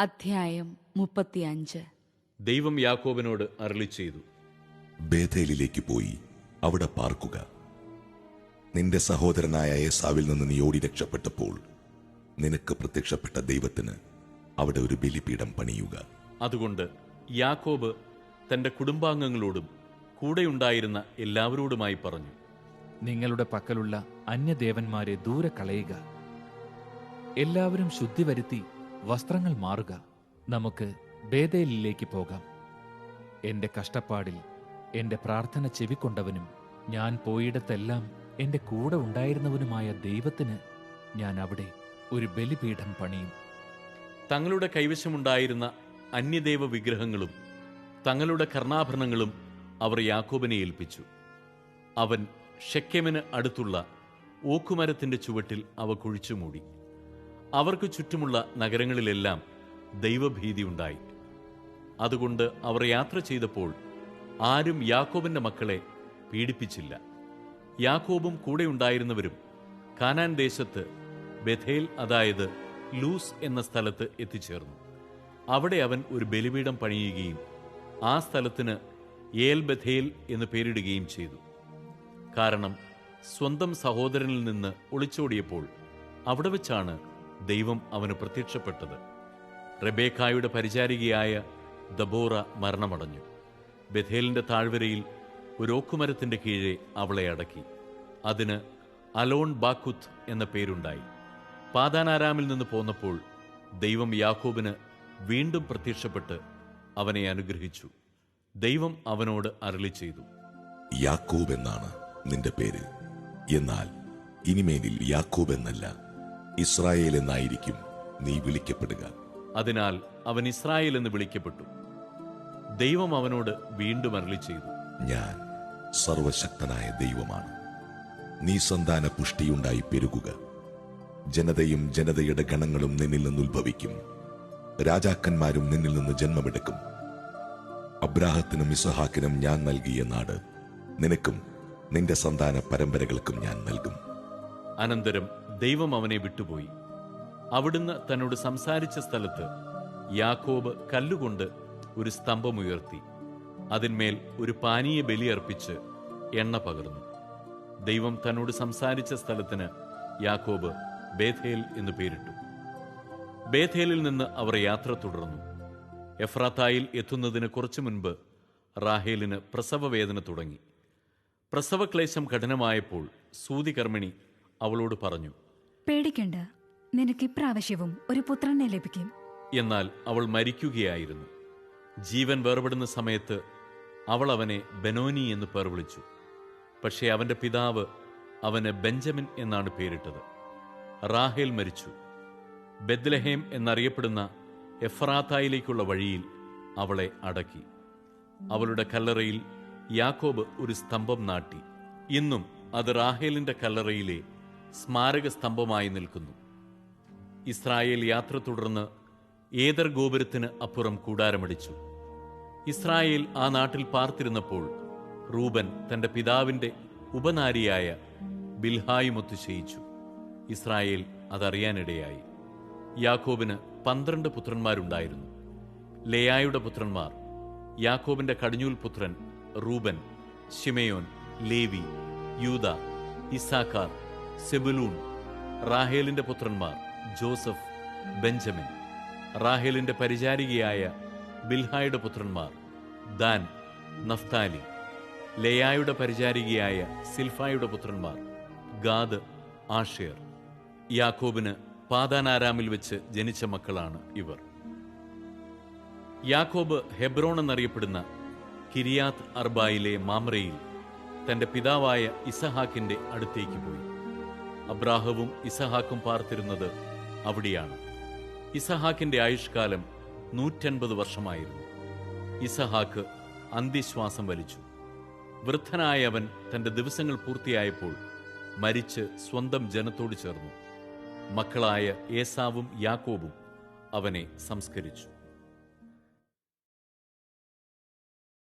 അധ്യായം മുപ്പത്തിയഞ്ച്. ദൈവം യാക്കോബിനോട് അരളി ചെയ്തു ബേഥേലിലേക്ക് പോയി അവിടെ പാർക്കുക. നിന്റെ സഹോദരനായ ഏസാവിൽ നിന്ന് നീ ഓടി രക്ഷപ്പെട്ടപ്പോൾ നിനക്ക് പ്രത്യക്ഷപ്പെട്ട ദൈവത്തിന് അവിടെ ഒരു ബലിപീഠം പണിയുക. അതുകൊണ്ട് യാക്കോബ് തന്റെ കുടുംബാംഗങ്ങളോടും കൂടെയുണ്ടായിരുന്ന എല്ലാവരോടുമായി പറഞ്ഞു നിങ്ങളുടെ പക്കലുള്ള അന്യദേവന്മാരെ ദൂരെ കളയുക. എല്ലാവരും ശുദ്ധി വരുത്തി വസ്ത്രങ്ങൾ മാറുക. നമുക്ക് ബേദേലിലേക്ക് പോകാം. എന്റെ കഷ്ടപ്പാടിൽ എന്റെ പ്രാർത്ഥന ചെവിക്കൊണ്ടവനും ഞാൻ പോയിടത്തെല്ലാം എന്റെ കൂടെ ഉണ്ടായിരുന്നവനുമായ ദൈവത്തിന് ഞാൻ അവിടെ ഒരു ബലിപീഠം പണിയും. തങ്ങളുടെ കൈവശമുണ്ടായിരുന്ന അന്യദേവ വിഗ്രഹങ്ങളും തങ്ങളുടെ കർണാഭരണങ്ങളും അവർ യാക്കോബിനെ ഏൽപ്പിച്ചു. അവൻ ഷെക്കെമിന് അടുത്തുള്ള ഓക്കുമരത്തിന്റെ ചുവട്ടിൽ അവ കുഴിച്ചുമൂടി. അവർക്ക് ചുറ്റുമുള്ള നഗരങ്ങളിലെല്ലാം ദൈവഭീതി ഉണ്ടായി. അതുകൊണ്ട് അവർ യാത്ര ചെയ്തപ്പോൾ ആരും യാക്കോബിന്റെ മക്കളെ പീഡിപ്പിച്ചില്ല. യാക്കോബും കൂടെ ഉണ്ടായിരുന്നവരും കാനാൻ ദേശത്ത് ബഥേൽ അതായത് ലൂസ് എന്ന സ്ഥലത്ത് എത്തിച്ചേർന്നു. അവിടെ അവൻ ഒരു ബലിപീഠം പണിയുകയും ആ സ്ഥലത്തിന് ഏൽ ബഥേൽ എന്ന് പേരിടുകയും ചെയ്തു. കാരണം സ്വന്തം സഹോദരനിൽ നിന്ന് ഒളിച്ചോടിയപ്പോൾ അവിടെ വെച്ചാണ് ദൈവം അവന് പ്രത്യക്ഷപ്പെട്ടത്. റെബേക്കായുടെ പരിചാരികയായ ദബോറ മരണമടഞ്ഞു. ബഥേലിന്റെ താഴ്വരയിൽ ഒരു ഓക്കുമരത്തിന്റെ കീഴെ അവളെ അടക്കി. അതിന് അലോൺ ബാക്കുത്ത് എന്ന പേരുണ്ടായി. പാതാനാരാമിൽ നിന്ന് പോന്നപ്പോൾ ദൈവം യാക്കോബിന് വീണ്ടും പ്രത്യക്ഷപ്പെട്ട് അവനെ അനുഗ്രഹിച്ചു. ദൈവം അവനോട് അരളി ചെയ്തു. യാക്കോബ് എന്നാണ് നിന്റെ പേര്. എന്നാൽ ഇനിമേലിൽ യാക്കോബ് എന്നല്ല ഇസ്രായേൽ എന്നായിരിക്കും നീ വിളിക്കപ്പെടുക. അതിനാൽ അവൻ ഇസ്രായേൽ എന്ന് വിളിക്കപ്പെട്ടു. ദൈവം അവനോട് വീണ്ടും അരളി ചെയ്തു ഞാൻ സർവശക്തനായ ദൈവമാണ്. നീ സന്താന പുഷ്ടിയുണ്ടായി പെരുകുക. ജനതയും ജനതയുടെ ഗണങ്ങളും നിന്നിൽ നിന്ന് ഉത്ഭവിക്കും. രാജാക്കന്മാരും നിന്നിൽ നിന്ന് ജന്മമെടുക്കും. അബ്രാഹത്തിനും ഇസഹാക്കിനും ഞാൻ നൽകിയ നാട് നിനക്കും നിന്റെ സന്താന പരമ്പരകൾക്കും ഞാൻ നൽകും. അനന്തരം ദൈവം അവനെ വിട്ടുപോയി. അവിടുന്ന് തന്നോട് സംസാരിച്ച സ്ഥലത്ത് യാക്കോബ് കല്ലുകൊണ്ട് ഒരു സ്തംഭമുയർത്തി. അതിന്മേൽ ഒരു പാനീയ ബലി അർപ്പിച്ച് എണ്ണ പകർന്നു. ദൈവം തന്നോട് സംസാരിച്ച സ്ഥലത്തിന് യാക്കോബ് ബേഥേൽ എന്ന് പേരിട്ടു. ബേഥേലിൽ നിന്ന് അവർ യാത്ര തുടർന്നു. എഫ്രാത്തായിൽ എത്തുന്നതിന് കുറച്ചു മുൻപ് റാഹേലിന് പ്രസവവേദന തുടങ്ങി. പ്രസവക്ലേശം കഠിനമായപ്പോൾ സൂതികർമ്മിണി അവളോട് പറഞ്ഞു പേടിക്കണ്ട. നിനക്ക് ഇപ്രാവശ്യവും ഒരു പുത്രനെ ലഭിക്കും. എന്നാൽ അവൾ മരിക്കുകയായിരുന്നു. ജീവൻ വേർപെടുന്ന സമയത്ത് അവൾ അവനെ ബെനോനി എന്ന് പേർ വിളിച്ചു. പക്ഷേ അവന്റെ പിതാവ് അവന് ബെഞ്ചമിൻ എന്നാണ് പേരിട്ടത്. റാഹേൽ മരിച്ചു. ബെദ്ലഹേം എന്നറിയപ്പെടുന്ന എഫ്രാത്തായിലേക്കുള്ള വഴിയിൽ അവളെ അടക്കി. അവളുടെ കല്ലറയിൽ യാക്കോബ് ഒരു സ്തംഭം നാട്ടി. ഇന്നും അത് റാഹേലിന്റെ കല്ലറയിലെ സ്മാരക സ്തംഭമായി നിൽക്കുന്നു. ഇസ്രായേൽ യാത്ര തുടർന്ന് ഏതർ ഗോപുരത്തിന് അപ്പുറം കൂടാരമടിച്ചു. ഇസ്രായേൽ ആ നാട്ടിൽ പാർത്തിരുന്നപ്പോൾ റൂബൻ തന്റെ പിതാവിന്റെ ഉപനാരിയായ ബിൽഹായുമൊത്ത് ചെയ്യിച്ചു ഇസ്രായേൽ അതറിയാനിടയായി. യാക്കോബിന് പന്ത്രണ്ട് പുത്രന്മാരുണ്ടായിരുന്നു. ലേയായുടെ പുത്രന്മാർ യാക്കോബിന്റെ കടിഞ്ഞൂൽ പുത്രൻ റൂബൻ ഷിമയോൻ ലേവി യൂത ഇസാക്കാർ സെബുലൂൺ റാഹേലിന്റെ പുത്രന്മാർ ജോസഫ് ബെഞ്ചമിൻ റാഹേലിന്റെ പരിചാരികയായ ബിൽഹായുടെ പുത്രന്മാർ ദാൻ നഫ്താലി ലയായുടെ പരിചാരികയായ സിൽഫായുടെ പുത്രന്മാർ ഗാദ് ആഷേർ യാക്കോബിന് പാതാനാരാമിൽ വെച്ച് ജനിച്ച മക്കളാണ് ഇവർ. യാക്കോബ് ഹെബ്രോൺ എന്നറിയപ്പെടുന്ന കിരിയാത്ത് അർബായിലെ മാമ്രയിൽ തന്റെ പിതാവായ ഇസഹാക്കിന്റെ അടുത്തേക്ക് പോയി. അബ്രാഹവും ഇസഹാക്കും പാർത്തിരുന്നത് അവിടെയാണ്. ഇസഹാക്കിന്റെ ആയുഷ്കാലം നൂറ്റൻപത് വർഷമായിരുന്നു. ഇസഹാക്ക് അന്ത്യശ്വാസം വലിച്ചു. വൃദ്ധനായ അവൻ തന്റെ ദിവസങ്ങൾ പൂർത്തിയായപ്പോൾ മരിച്ച് സ്വന്തം ജനത്തോട് ചേർന്നു. മക്കളായ ഏസാവും യാക്കോബും അവനെ സംസ്കരിച്ചു.